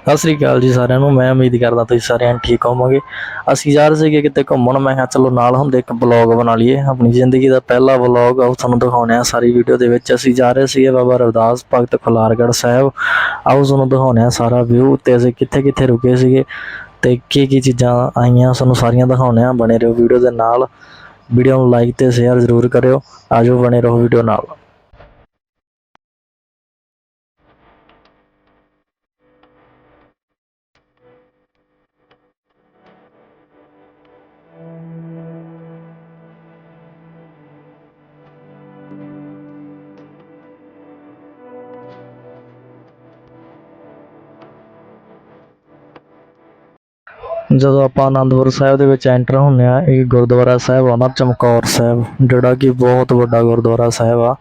ਸਤਿ ਸ੍ਰੀ ਅਕਾਲ ਜੀ ਸਾਰਿਆਂ ਨੂੰ, ਮੈਂ ਉਮੀਦ ਕਰਦਾ ਤੁਸੀਂ ਸਾਰਿਆਂ ਠੀਕ ਹੋਵੋਗੇ। ਅਸੀਂ ਜਾ ਰਹੇ ਸੀਗੇ ਕਿਤੇ ਘੁੰਮਣ, ਮੈਂ ਕਿਹਾ ਚਲੋ ਨਾਲ ਹੁੰਦੇ ਇੱਕ ਬਲੌਗ ਬਣਾ ਲਈਏ। ਆਪਣੀ ਜ਼ਿੰਦਗੀ ਦਾ ਪਹਿਲਾ ਬਲੌਗ ਆਓ ਤੁਹਾਨੂੰ ਦਿਖਾਉਂਦੇ ਆ ਸਾਰੀ ਵੀਡੀਓ ਦੇ ਵਿੱਚ। ਅਸੀਂ ਜਾ ਰਹੇ ਸੀਗੇ ਬਾਬਾ ਰਵਿਦਾਸ ਭਗਤ ਖੁਲਾਰਗੜ੍ਹ ਸਾਹਿਬ। ਆਓ ਤੁਹਾਨੂੰ ਦਿਖਾਉਂਦੇ ਆ ਸਾਰਾ ਵਿਊ ਤੇ ਅਸੀਂ ਕਿੱਥੇ ਕਿੱਥੇ ਰੁਕੇ ਸੀਗੇ ਤੇ ਕੀ ਕੀ ਚੀਜ਼ਾਂ ਆਈਆਂ, ਸਾਨੂੰ ਸਾਰੀਆਂ ਦਿਖਾਉਂਦੇ ਆ। ਬਣੇ ਰਹੋ ਵੀਡੀਓ ਦੇ ਨਾਲ। ਵੀਡੀਓ ਨੂੰ ਲਾਈਕ ਤੇ ਸ਼ੇਅਰ ਜ਼ਰੂਰ ਕਰਿਓ। ਆਜੋ ਬਣੇ ਰਹੋ ਵੀਡੀਓ ਨਾਲ। ਜਦੋਂ ਆਪਾਂ ਅਨੰਦਪੁਰ ਸਾਹਿਬ ਦੇ ਵਿੱਚ ਐਂਟਰ ਹੁੰਦੇ ਹਾਂ, ਇਹ ਗੁਰਦੁਆਰਾ ਸਾਹਿਬ ਆਉਂਦਾ ਚਮਕੌਰ ਸਾਹਿਬ, ਜਿਹੜਾ ਕਿ ਬਹੁਤ ਵੱਡਾ ਗੁਰਦੁਆਰਾ ਸਾਹਿਬ ਆ,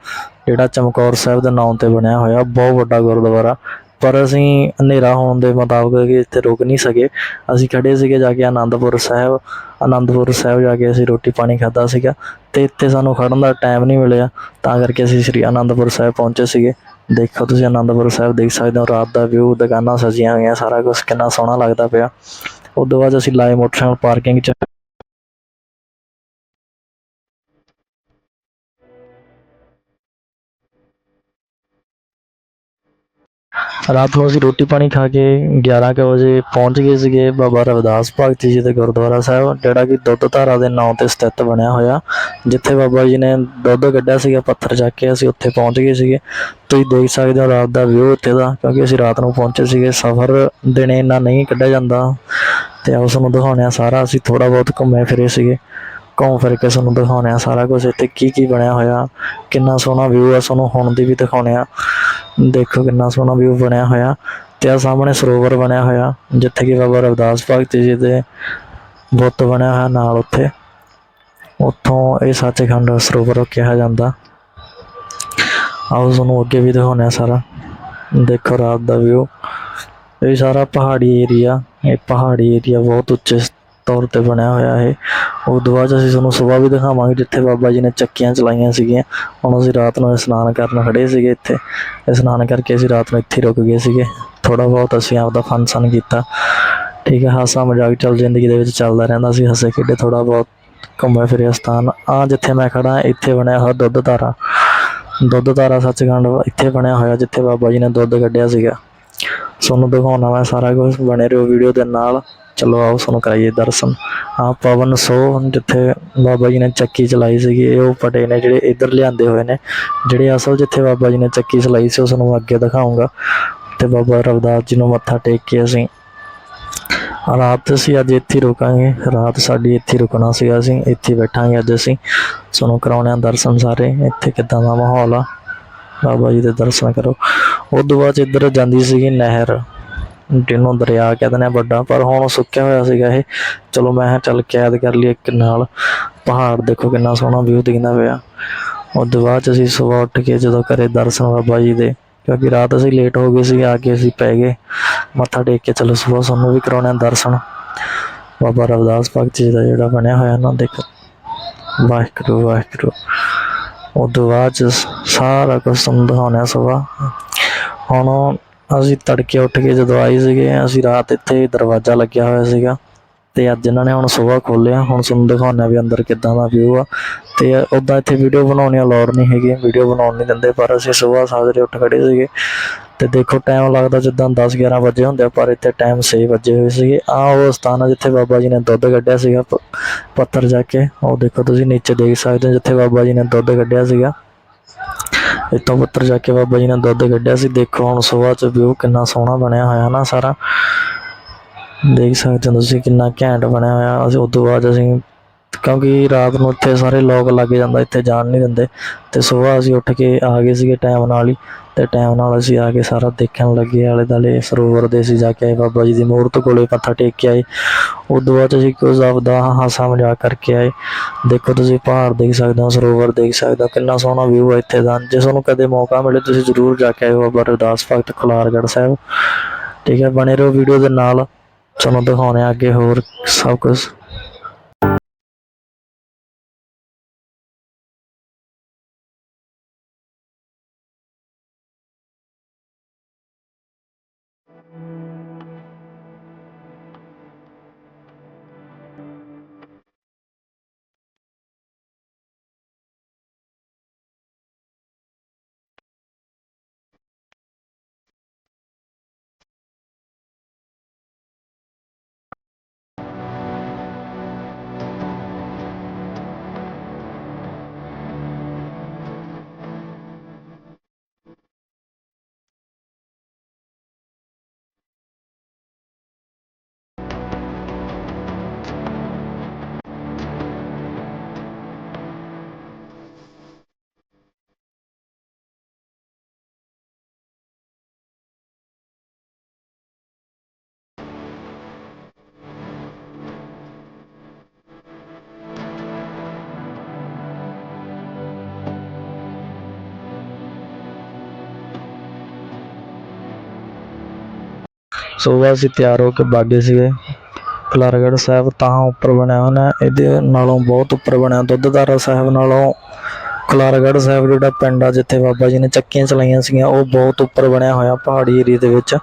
ਜਿਹੜਾ ਚਮਕੌਰ ਸਾਹਿਬ ਦੇ ਨਾਮ ਤੇ ਬਣਿਆ ਹੋਇਆ, ਬਹੁਤ ਵੱਡਾ ਗੁਰਦੁਆਰਾ। ਪਰ ਅਸੀਂ ਹਨੇਰਾ ਹੋਣ ਦੇ ਮੁਤਾਬਕ ਕਿ ਇੱਥੇ ਰੁਕ ਨਹੀਂ ਸਕੇ। ਅਸੀਂ ਖੜੇ ਸੀਗੇ ਜਾ ਕੇ ਆਨੰਦਪੁਰ ਸਾਹਿਬ ਆਨੰਦਪੁਰ ਸਾਹਿਬ ਜਾ ਕੇ ਅਸੀਂ ਰੋਟੀ ਪਾਣੀ ਖਾਦਾ ਸੀਗਾ ਤੇ ਇੱਥੇ ਸਾਨੂੰ ਖੜਨ ਦਾ ਟਾਈਮ ਨਹੀਂ ਮਿਲਿਆ। ਤਾਂ ਕਰਕੇ ਅਸੀਂ ਸ੍ਰੀ ਆਨੰਦਪੁਰ ਸਾਹਿਬ ਪਹੁੰਚੇ ਸੀਗੇ। ਦੇਖੋ ਤੁਸੀਂ ਆਨੰਦਪੁਰ ਸਾਹਿਬ ਦੇਖ ਸਕਦੇ ਹੋ, ਰਾਤ ਦਾ ਵਿਊ ਦੁਕਾਨਾਂ ਸਜੀਆਂ ਹੋਈਆਂ, ਸਾਰਾ ਕੁਝ ਕਿੰਨਾ ਸੋਹਣਾ ਲੱਗਦਾ ਪਿਆ। ਤੋਂ ਬਾਅਦ ਅਸੀਂ ਲਾਏ ਮੋਟਰਸਾਈਕਲ ਪਾਰਕਿੰਗ 'ਚ। ਰਾਤ ਨੂੰ ਅਸੀਂ ਰੋਟੀ ਪਾਣੀ ਖਾ ਕੇ 11 ਕੁ ਵਜੇ ਪਹੁੰਚ ਗਏ ਸੀਗੇ ਬਾਬਾ ਰਵਿਦਾਸ ਭਗਤ ਜੀ ਦੇ ਗੁਰਦੁਆਰਾ ਸਾਹਿਬ, ਜਿਹੜਾ ਕਿ ਦੁੱਧ ਧਾਰਾ ਦੇ ਨਾਂ ਤੇ ਸਥਿਤ ਬਣਿਆ ਹੋਇਆ। ਜਿੱਥੇ ਬਾਬਾ ਜੀ ਨੇ ਦੁੱਧ ਕੱਢਿਆ ਸੀਗਾ, ਪੱਥਰ ਚੱਕ ਕੇ ਅਸੀਂ ਉੱਥੇ ਪਹੁੰਚ ਗਏ ਸੀਗੇ। ਤੁਸੀਂ ਦੇਖ ਸਕਦੇ ਹੋ ਰਾਤ ਦਾ ਵਿਊ ਉੱਥੇ ਦਾ, ਕਿਉਂਕਿ ਅਸੀਂ ਰਾਤ ਨੂੰ ਪਹੁੰਚੇ ਸੀਗੇ। ਸਫ਼ਰ ਦਿਨੇ ਇੰਨਾ ਨਹੀਂ ਕੱਢਿਆ ਜਾਂਦਾ। ਤੇ ਉਸ ਨੂੰ ਦਿਖਾਉਂਦੇ ਆ ਸਾਰਾ। ਅਸੀਂ ਥੋੜਾ ਬਹੁਤ ਘੁੰਮੇ ਫਿਰੇ ਸੀਗੇ। ਘੁੰਮ ਫਿਰ ਕੇ ਤੁਹਾਨੂੰ ਦਿਖਾਉਂਦੇ ਆ ਸਾਰਾ ਕੁਝ ਇੱਥੇ ਕੀ ਕੀ ਬਣਿਆ ਹੋਇਆ। ਕਿੰਨਾ ਸੋਹਣਾ ਵਿਊ ਆ ਤੁਹਾਨੂੰ ਹੁਣ ਦੀ ਵੀ ਦਿਖਾਉਂਦੇ ਆ। ਦੇਖੋ ਕਿੰਨਾ ਸੋਹਣਾ ਵਿਊ ਬਣਿਆ ਹੋਇਆ। ਤੇ ਆ ਸਾਹਮਣੇ ਸਰੋਵਰ ਬਣਿਆ ਹੋਇਆ, ਜਿੱਥੇ ਕਿ ਬਾਬਾ ਰਵਿਦਾਸ ਭਗਤ ਜੀ ਦੇ ਬੁੱਤ ਬਣਿਆ ਹੋਇਆ ਨਾਲ ਉੱਥੇ। ਉੱਥੋਂ ਇਹ ਸੱਚਖੰਡ ਸਰੋਵਰ ਕਿਹਾ ਜਾਂਦਾ। ਆਓ ਤੁਹਾਨੂੰ ਅੱਗੇ ਵੀ ਦਿਖਾਉਂਦੇ ਆ ਸਾਰਾ। ਦੇਖੋ ਰਾਤ ਦਾ ਵਿਊ ਇਹ ਸਾਰਾ ਪਹਾੜੀ ਏਰੀਆ ਇਹ ਪਹਾੜੀ ਏਰੀਆ ਬਹੁਤ ਉੱਚੇ ਤੌਰ ਤੇ ਬਣਿਆ ਹੋਇਆ ਹੈ ਉਸ ਤੋਂ ਬਾਅਦ 'ਚ ਅਸੀਂ ਤੁਹਾਨੂੰ ਸਵੇਰ ਵੀ ਦਿਖਾਵਾਂਗੇ ਜਿੱਥੇ ਬਾਬਾ ਜੀ ਨੇ ਚੱਕੀਆਂ ਚਲਾਈਆਂ ਸੀਗੀਆਂ। ਹੁਣ ਅਸੀਂ ਰਾਤ ਨੂੰ ਇਸ਼ਨਾਨ ਕਰਨ ਖੜੇ ਸੀਗੇ ਇੱਥੇ। ਇਸ਼ਨਾਨ ਕਰਕੇ ਅਸੀਂ ਰਾਤ ਨੂੰ ਇੱਥੇ ਰੁਕ ਗਏ ਸੀਗੇ। ਥੋੜਾ ਬਹੁਤ ਅਸੀਂ ਆਪਦਾ ਫੰਕਸ਼ਨ ਕੀਤਾ। ਠੀਕ ਹੈ, ਹਾਸਾ ਮਜ਼ਾਕ ਚੱਲ ਜ਼ਿੰਦਗੀ ਦੇ ਵਿੱਚ ਚੱਲਦਾ ਰਹਿੰਦਾ ਸੀ, ਹੱਸੇ ਖੇਡੇ ਥੋੜਾ ਬਹੁਤ, ਘੁੰਮੇ ਫਿਰੇ ਸਥਾਨ। ਆ ਜਿੱਥੇ ਮੈਂ ਖੜਾ ਇੱਥੇ ਬਣਿਆ ਹੋਇਆ ਦੁੱਧ ਧਾਰਾ ਦੁੱਧ ਧਾਰਾ ਸੱਚਖੰਡ, ਇੱਥੇ ਬਣਿਆ ਹੋਇਆ ਜਿੱਥੇ ਬਾਬਾ ਜੀ ਨੇ ਦੁੱਧ ਕੱਢਿਆ ਸੀਗਾ। ਤੁਹਾਨੂੰ ਦਿਖਾਉਣਾ ਮੈਂ ਸਾਰਾ ਕੁਝ ਬਣੇ ਰਹੋ ਵੀਡੀਓ ਦੇ ਨਾਲ। ਚਲੋ ਆਓ, ਤੁਹਾਨੂੰ ਕਰਾਈਏ ਦਰਸ਼ਨ। ਆ ਪਵਨ ਸੋ, ਜਿੱਥੇ ਬਾਬਾ ਜੀ ਨੇ ਚੱਕੀ ਚਲਾਈ ਸੀਗੀ, ਇਹ ਉਹ ਪਟੇ ਨੇ ਜਿਹੜੇ ਇੱਧਰ ਲਿਆਂਦੇ ਹੋਏ ਨੇ। ਜਿਹੜੇ ਅਸਲ ਜਿੱਥੇ ਬਾਬਾ ਜੀ ਨੇ ਚੱਕੀ ਚਲਾਈ ਸੀ ਉਸ ਨੂੰ ਅੱਗੇ ਦਿਖਾਉਂਗਾ। ਤੇ ਬਾਬਾ ਰਵਿਦਾਸ ਜੀ ਨੂੰ ਮੱਥਾ ਟੇਕ ਕੇ ਅਸੀਂ ਰਾਤ ਅਸੀਂ ਅੱਜ ਇੱਥੇ ਰੁਕਾਂਗੇ। ਰਾਤ ਸਾਡੀ ਇੱਥੇ ਰੁਕਣਾ ਸੀਗਾ ਅਸੀਂ, ਇੱਥੇ ਬੈਠਾਂਗੇ ਅੱਜ ਅਸੀਂ। ਤੁਹਾਨੂੰ ਕਰਾਉਣੇ ਆ ਦਰਸ਼ਨ ਸਾਰੇ। ਇੱਥੇ ਕਿੱਦਾਂ ਦਾ ਮਾਹੌਲ ਆ? ਬਾਬਾ ਜੀ ਦੇ ਦਰਸ਼ਨ ਕਰੋ। ਉਸ ਤੋਂ ਬਾਅਦ 'ਚ ਇੱਧਰ ਜਾਂਦੀ ਸੀਗੀ ਨਹਿਰ। ਜਿਹਨੂੰ ਦਰਿਆ ਕਹਿੰਦੇ ਨੇ ਵੱਡਾ, ਪਰ ਹੁਣ ਸੁੱਕਿਆ ਹੋਇਆ ਸੀਗਾ ਇਹ। ਚਲੋ ਮੈਂ ਕਿਹਾ ਚੱਲ ਕੈਦ ਕਰ ਲਈ ਇੱਕ ਨਾਲ। ਪਹਾੜ ਦੇਖੋ ਕਿੰਨਾ ਸੋਹਣਾ ਵਿਊ ਦਿਖਦਾ ਪਿਆ। ਉਸ ਤੋਂ ਬਾਅਦ 'ਚ ਅਸੀਂ ਸਵੇਰ ਉੱਠ ਕੇ ਜਦੋਂ ਕਰੇ ਦਰਸ਼ਨ ਬਾਬਾ ਜੀ ਦੇ, ਕਿਉਂਕਿ ਰਾਤ ਅਸੀਂ ਲੇਟ ਹੋ ਗਏ ਸੀ ਆ ਕੇ ਅਸੀਂ ਪੈ ਗਏ। ਮੱਥਾ ਟੇਕ ਕੇ ਚਲੋ ਸਵੇਰ ਸਾਨੂੰ ਵੀ ਕਰਾਉਣਾ ਦਰਸ਼ਨ। ਬਾਬਾ ਰਵਿਦਾਸ ਭਗਤ ਜੀ ਦਾ ਜਿਹੜਾ ਬਣਿਆ ਹੋਇਆ ਨਾ ਦੇਖੋ। ਵਾਹਿਗੁਰੂ ਵਾਹਿਗੁਰੂ। ਉਹ ਬਾਅਦ 'ਚ ਸਾਰਾ ਕੁਝ ਤੁਹਾਨੂੰ ਦਿਖਾਉਣਾ ਸਵੇਰ ਹੁਣ ਅਸੀਂ ਤੜਕੇ ਉੱਠ ਕੇ ਜਦੋਂ ਆਏ ਸੀਗੇ ਅਸੀਂ ਰਾਤ ਇੱਥੇ ਦਰਵਾਜ਼ਾ ਲੱਗਿਆ ਹੋਇਆ ਸੀਗਾ ਤੇ ਅੱਜ ਇਹਨਾਂ ਨੇ ਹੁਣ ਸਵੇਰ ਖੋਲਿਆ ਹੁਣ ਤੁਹਾਨੂੰ ਦਿਖਾਉਣਾ ਵੀ ਅੰਦਰ ਕਿੱਦਾਂ ਦਾ ਵਿਊ ਆ। ਤੇ ਉਦਾਂ ਇੱਥੇ ਵੀਡੀਓ ਬਣਾਉਣੀ ਅਲਾਉਡ ਨਹੀਂ ਹੈਗੀ ਵੀਡੀਓ ਬਣਾਉਣ ਨਹੀਂ ਦਿੰਦੇ ਪਰ ਅਸੀਂ ਸਵੇਰ ਸਾਜਰੇ ਉੱਠ ਖੜੇ ਸੀਗੇ। ਤੇ ਦੇਖੋ ਟਾਈਮ ਲੱਗਦਾ ਜਿੱਦਾਂ 10 11 ਵਜੇ ਹੁੰਦੇ ਆ, ਪਰ ਇੱਥੇ ਟਾਈਮ 6 ਵਜੇ ਹੋਏ ਸੀਗੇ। ਆ ਉਹ ਸਥਾਨ ਆ ਜਿੱਥੇ ਬਾਬਾ ਜੀ ਨੇ ਦੁੱਧ ਕੱਢਿਆ ਸੀਗਾ ਪੱਥਰ ਜਾ ਕੇ। ਉਹ ਦੇਖੋ ਤੁਸੀਂ ਨੀਚੇ ਦੇਖ ਸਕਦੇ ਹੋ ਜਿੱਥੇ ਬਾਬਾ ਜੀ ਨੇ ਦੁੱਧ ਕੱਢਿਆ ਸੀਗਾ। ਇੱਥੋਂ ਪੱਤਰ ਜਾ ਕੇ ਬਾਬਾ ਜੀ ਨੇ ਦੁੱਧ ਕੱਢਿਆ ਸੀ। ਦੇਖੋ ਹੁਣ ਸਵੇਰ ਚ ਵਿਊ ਕਿੰਨਾ ਸੋਹਣਾ ਬਣਿਆ ਹੋਇਆ ਨਾ ਸਾਰਾ। ਦੇਖ ਸਕਦੇ ਹੋ ਤੁਸੀਂ ਕਿੰਨਾ ਘੈਂਟ ਬਣਿਆ ਹੋਇਆ। ਅਸੀਂ ਉਸ ਤੋਂ ਬਾਅਦ ਅਸੀਂ ਕਿਉਂਕਿ ਰਾਤ ਨੂੰ ਇੱਥੇ ਸਾਰੇ ਲੋਕ ਲੱਗ ਜਾਂਦਾ, ਇੱਥੇ ਜਾਣ ਨਹੀਂ ਦਿੰਦੇ। ਅਤੇ ਸੁਬਾਹ ਅਸੀਂ ਉੱਠ ਕੇ ਆ ਗਏ ਸੀਗੇ ਟਾਈਮ ਨਾਲ ਹੀ। ਅਤੇ ਟਾਈਮ ਨਾਲ ਅਸੀਂ ਆ ਕੇ ਸਾਰਾ ਦੇਖਣ ਲੱਗੇ ਆਲੇ ਦੁਆਲੇ ਸਰੋਵਰ ਦੇ ਅਸੀਂ ਜਾ ਕੇ ਆਏ, ਬਾਬਾ ਜੀ ਦੀ ਮੂਰਤ ਕੋਲੇ ਮੱਥਾ ਟੇਕ ਕੇ ਆਏ। ਉਸ ਤੋਂ ਬਾਅਦ ਅਸੀਂ ਕੁਝ ਆਪਦਾ ਹਾਸਾ ਮਜ਼ਾਕ ਕਰਕੇ ਆਏ। ਦੇਖੋ ਤੁਸੀਂ ਪਹਾੜ ਦੇਖ ਸਕਦੇ ਹੋ, ਸਰੋਵਰ ਦੇਖ ਸਕਦੇ ਹੋ, ਕਿੰਨਾ ਸੋਹਣਾ ਵਿਊ ਹੈ ਇੱਥੇ ਦਾ। ਜੇ ਤੁਹਾਨੂੰ ਕਦੇ ਮੌਕਾ ਮਿਲੇ ਤੁਸੀਂ ਜ਼ਰੂਰ ਜਾ ਕੇ ਆਇਓ ਬਾਬਾ ਰਵਿਦਾਸ ਭਗਤ ਖੁਲਾਰਗੜ੍ਹ ਸਾਹਿਬ। ਠੀਕ ਹੈ, ਬਣੇ ਰਹੋ ਵੀਡੀਓ ਦੇ ਨਾਲ। ਤੁਹਾਨੂੰ ਦਿਖਾਉਣੇ ਆ ਅੱਗੇ ਹੋਰ ਸਭ ਕੁਝ। ਸੁਬਾਹ ਅਸੀਂ ਤਿਆਰ ਹੋ ਕੇ ਬਾਗੇ ਸੀਗੇ। ਖਲਾਰਗੜ੍ਹ ਸਾਹਿਬ ਤਾਂ ਉੱਪਰ ਬਣਿਆ ਹੋਇਆ ਇਹਦੇ ਨਾਲੋਂ ਬਹੁਤ ਉੱਪਰ ਬਣਿਆ। ਦੁੱਧਧਾਰਾ ਸਾਹਿਬ ਨਾਲੋਂ ਖਲਾਰਗੜ੍ਹ ਸਾਹਿਬ ਜਿਹੜਾ ਪਿੰਡ ਆ, ਜਿੱਥੇ ਬਾਬਾ ਜੀ ਨੇ ਚੱਕੀਆਂ ਚਲਾਈਆਂ ਸੀਗੀਆਂ, ਉਹ ਬਹੁਤ ਉੱਪਰ ਬਣਿਆ ਹੋਇਆ ਪਹਾੜੀ ਏਰੀਏ ਦੇ ਵਿੱਚ।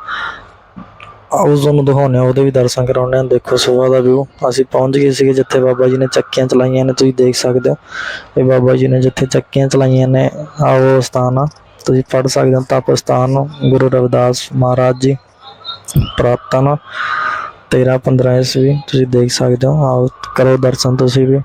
ਆਓ ਤੁਹਾਨੂੰ ਦਿਖਾਉਂਦੇ ਹਾਂ, ਉਹਦੇ ਵੀ ਦਰਸ਼ਨ ਕਰਾਉਂਦੇ ਹਾਂ। ਦੇਖੋ ਸੁਬਾਹ ਦਾ ਵਿਊ ਅਸੀਂ ਪਹੁੰਚ ਗਏ ਸੀਗੇ ਜਿੱਥੇ ਬਾਬਾ ਜੀ ਨੇ ਚੱਕੀਆਂ ਚਲਾਈਆਂ ਨੇ। ਤੁਸੀਂ ਦੇਖ ਸਕਦੇ ਹੋ ਇਹ ਬਾਬਾ ਜੀ ਨੇ ਜਿੱਥੇ ਚੱਕੀਆਂ ਚਲਾਈਆਂ ਨੇ ਆਓ ਸਥਾਨ ਆ। ਤੁਸੀਂ ਪੜ੍ਹ ਸਕਦੇ ਹੋ ਤਪ ਸਥਾਨ, ਗੁਰੂ ਰਵਿਦਾਸ ਮਹਾਰਾਜ ਜੀ। ਪ੍ਰਾਤਨ 13 15 ਈਸਵੀ, ਤੁਸੀਂ ਦੇਖ ਸਕਦੇ ਹੋ। ਆਓ, ਕਰੋ ਦਰਸ਼ਨ ਤੁਸੀਂ ਵੀ।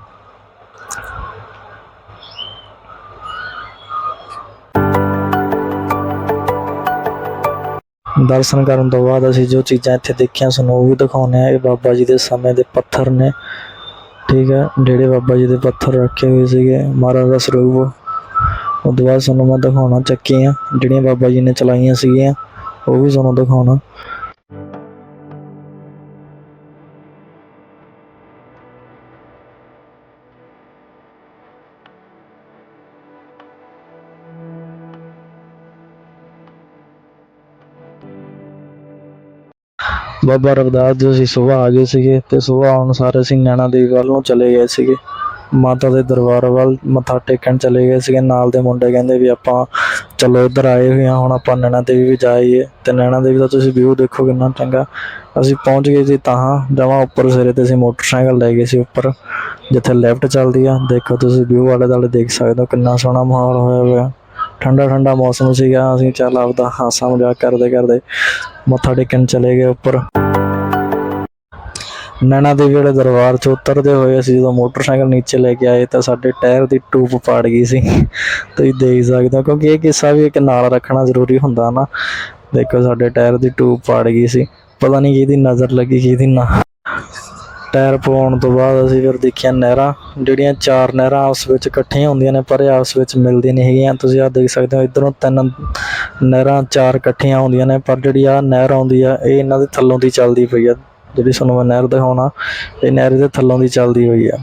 ਦਰਸ਼ਨ ਕਰਨ ਤੋਂ ਬਾਅਦ ਅਸੀਂ ਜੋ ਚੀਜ਼ਾਂ ਇੱਥੇ ਦੇਖੀਆਂ ਸਾਨੂੰ, ਉਹ ਵੀ ਦਿਖਾਉਂਦੇ ਆ ਇਹ ਬਾਬਾ ਜੀ ਦੇ ਸਮੇਂ ਦੇ ਪੱਥਰ ਨੇ। ਠੀਕ ਹੈ, ਜਿਹੜੇ ਬਾਬਾ ਜੀ ਦੇ ਪੱਥਰ ਰੱਖੇ ਹੋਏ ਸੀਗੇ, ਮਹਾਰਾਜ ਦਾ ਸਰੂਪ। ਉਹ ਤੋਂ ਬਾਅਦ ਸਾਨੂੰ ਮੈਂ ਦਿਖਾਉਣਾ, ਚੱਕੀਆਂ ਜਿਹੜੀਆਂ ਬਾਬਾ ਜੀ ਨੇ ਚਲਾਈਆਂ ਸੀਗੀਆਂ, ਉਹ ਵੀ ਤੁਹਾਨੂੰ ਦਿਖਾਉਣਾ। ਬਾਬਾ ਰਵਿਦਾਸ ਜੀ, ਅਸੀਂ ਸੁਬਾਹ ਆ ਗਏ ਸੀਗੇ ਤੇ ਸੁਬਾਹ ਆਉਣ ਸਾਰੇ ਅਸੀਂ ਨੈਣਾ ਦੇਵੀ ਵੱਲ ਨੂੰ ਚਲੇ ਗਏ ਸੀਗੇ। ਮਾਤਾ ਦੇ ਦਰਬਾਰ ਵੱਲ ਮੱਥਾ ਟੇਕਣ ਚਲੇ ਗਏ ਸੀਗੇ। ਨਾਲ ਦੇ ਮੁੰਡੇ ਕਹਿੰਦੇ ਵੀ ਆਪਾਂ ਚਲੋ ਇੱਧਰ ਆਏ ਹੋਏ ਆ ਹੁਣ ਆਪਾਂ ਨੈਣਾ ਦੇਵੀ ਵੀ ਜਾਈਏ ਤੇ ਨੈਣਾ ਦੇਵੀ ਦਾ ਤੁਸੀਂ ਵਿਊ ਦੇਖੋ ਕਿੰਨਾ ਚੰਗਾ। ਅਸੀਂ ਪਹੁੰਚ ਗਏ ਸੀ ਤਾਂ ਜਮਾਂ ਉੱਪਰ ਸਿਰੇ ਤੇ ਅਸੀਂ ਮੋਟਰਸਾਈਕਲ ਲੈ ਗਏ ਸੀ ਉੱਪਰ, ਜਿੱਥੇ ਲੈਫਟ ਚੱਲਦੀ ਆ। ਦੇਖੋ ਤੁਸੀਂ ਵਿਊ ਵਾਲੇ ਦੁਆਲੇ ਦੇਖ ਸਕਦੇ ਹੋ ਕਿੰਨਾ ਸੋਹਣਾ ਮਾਹੌਲ ਹੋਇਆ ਹੋਇਆ। ਠੰਡਾ ਠੰਡਾ ਮੌਸਮ ਸੀਗਾ, ਅਸੀਂ ਚੱਲ ਆਪਦਾ ਹਾਸਾ ਮਜ਼ਾਕ ਕਰਦੇ ਕਰਦੇ ਮੱਥਾ ਟੇਕਣ ਚਲੇ ਗਏ ਉੱਪਰ। ਨੈਣਾ ਦੇਵੀ ਵਾਲੇ ਦਰਬਾਰ 'ਚ ਉਤਰਦੇ ਹੋਏ ਅਸੀਂ ਜਦੋਂ ਮੋਟਰਸਾਈਕਲ ਨੀਚੇ ਲੈ ਕੇ ਆਏ ਤਾਂ ਸਾਡੇ ਟਾਇਰ ਦੀ ਟੂਬ ਪਾੜ ਗਈ ਸੀ। ਤੁਸੀਂ ਦੇਖ ਸਕਦੇ ਹੋ, ਕਿਉਂਕਿ ਇਹ ਕਿੱਸਾ ਵੀ ਇੱਕ ਨਾਲ ਰੱਖਣਾ ਜ਼ਰੂਰੀ ਹੁੰਦਾ ਨਾ। ਦੇਖੋ ਸਾਡੇ ਟਾਇਰ ਦੀ ਟੂਬ ਪਾੜ ਗਈ ਸੀ। ਪਤਾ ਨਹੀਂ ਕਿਹਦੀ ਨਜ਼ਰ ਲੱਗੀ, ਕਿਹਦੀ ਨਾ। ਟਾਇਰ ਪਵਾਉਣ ਤੋਂ ਬਾਅਦ ਅਸੀਂ ਫਿਰ ਦੇਖਿਆ ਨਹਿਰਾਂ, ਜਿਹੜੀਆਂ ਚਾਰ ਨਹਿਰਾਂ ਆਪਸ ਵਿੱਚ ਇਕੱਠੀਆਂ ਹੁੰਦੀਆਂ ਨੇ, ਪਰ ਇਹ ਆਪਸ ਵਿੱਚ ਮਿਲਦੀਆਂ ਨਹੀਂ ਹੈਗੀਆਂ। ਤੁਸੀਂ ਆਹ ਦੇਖ ਸਕਦੇ ਹੋ, ਇਧਰੋਂ ਤਿੰਨ ਨਹਿਰਾਂ ਚਾਰ ਇਕੱਠੀਆਂ ਹੁੰਦੀਆਂ ਨੇ, ਪਰ ਜਿਹੜੀ ਆ ਨਹਿਰ ਆਉਂਦੀ ਆ, ਇਹ ਇਹਨਾਂ ਦੇ ਥੱਲੋਂ ਦੀ ਚੱਲਦੀ ਪਈ ਆ। ਜਿਹੜੀ ਤੁਹਾਨੂੰ ਮੈਂ ਨਹਿਰ ਦਿਖਾਉਣਾ, ਇਹ ਨਹਿਰ ਦੇ ਥੱਲੋਂ ਦੀ ਚੱਲਦੀ ਹੋਈ ਆ।